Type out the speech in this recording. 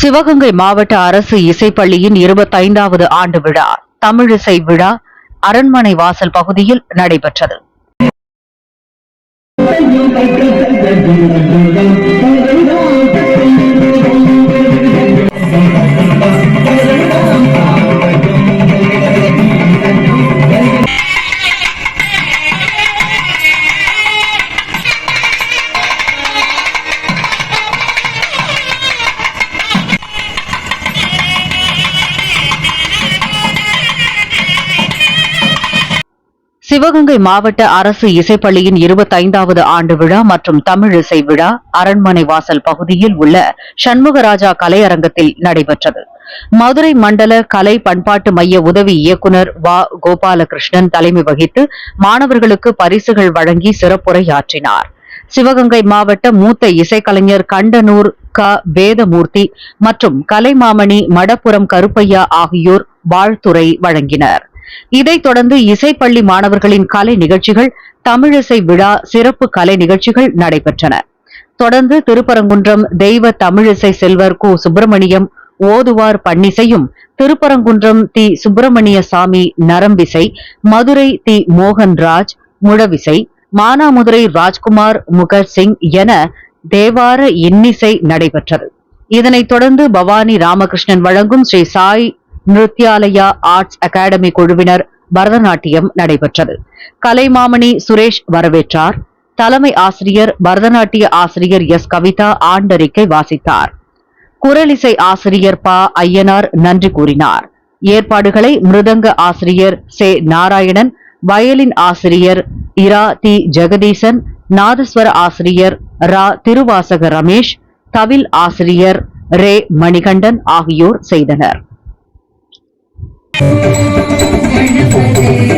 சிவகங்கை மாவட்ட அரசு இசைப்பள்ளியின் இருபத்தைந்தாவது ஆண்டு விழா தமிழிசை விழா அரண்மனை வாசல் பகுதியில் நடைபெற்றது. சிவகங்கை மாவட்ட அரசு இசைப்பள்ளியின் இருபத்தைந்தாவது ஆண்டு விழா மற்றும் தமிழ் இசை விழா அரண்மனை வாசல் பகுதியில் உள்ள சண்முகராஜா கலையரங்கத்தில் நடைபெற்றது. மதுரை மண்டல கலை பண்பாட்டு மைய உதவி இயக்குநர் வா. கோபாலகிருஷ்ணன் தலைமை வகித்து மாணவர்களுக்கு பரிசுகள் வழங்கி சிறப்புரையாற்றினார். சிவகங்கை மாவட்ட மூத்த இசைக்கலைஞர் கண்டனூர் க. வேதமூர்த்தி மற்றும் கலைமாமணி மடப்புறம் கருப்பையா ஆகியோர் வாழ்த்துறை வழங்கினர். இதைத் தொடர்ந்து இசைப்பள்ளி மாணவர்களின் கலை நிகழ்ச்சிகள் தமிழிசை விழா சிறப்பு கலை நிகழ்ச்சிகள் நடைபெற்றன. தொடர்ந்து திருப்பரங்குன்றம் தெய்வ தமிழிசை செல்வர் கு. சுப்பிரமணியம் ஓதுவார் பன்னிசையும் திருப்பரங்குன்றம் தி. சுப்பிரமணிய சாமி நரம்பிசை மதுரை தி. மோகன்ராஜ் முழவிசை மானாமதுரை ராஜ்குமார் முகர் சிங் என தேவார இன்னிசை நடைபெற்றது. இதனைத் தொடர்ந்து பவானி ராமகிருஷ்ணன் வழங்கும் ஸ்ரீ சாய் நிருத்யாலயா ஆர்ட்ஸ் அகாடமி குழுவினர் பரதநாட்டியம் நடைபெற்றது. கலைமாமணி சுரேஷ் வரவேற்றார். தலைமை ஆசிரியர் பரதநாட்டிய ஆசிரியர் எஸ். கவிதா ஆண்டறிக்கை வாசித்தார். குரலிசை ஆசிரியர் ப. ஐயனார் நன்றி கூறினார். ஏற்பாடுகளை மிருதங்க ஆசிரியர் சே. நாராயணன் வயலின் ஆசிரியர் இரா. தி. ஜெகதீசன் நாதஸ்வர ஆசிரியர் ரா. திருவாசக ரமேஷ் தவில் ஆசிரியர் ரே. மணிகண்டன் ஆகியோர் செய்தனர். கணபதே.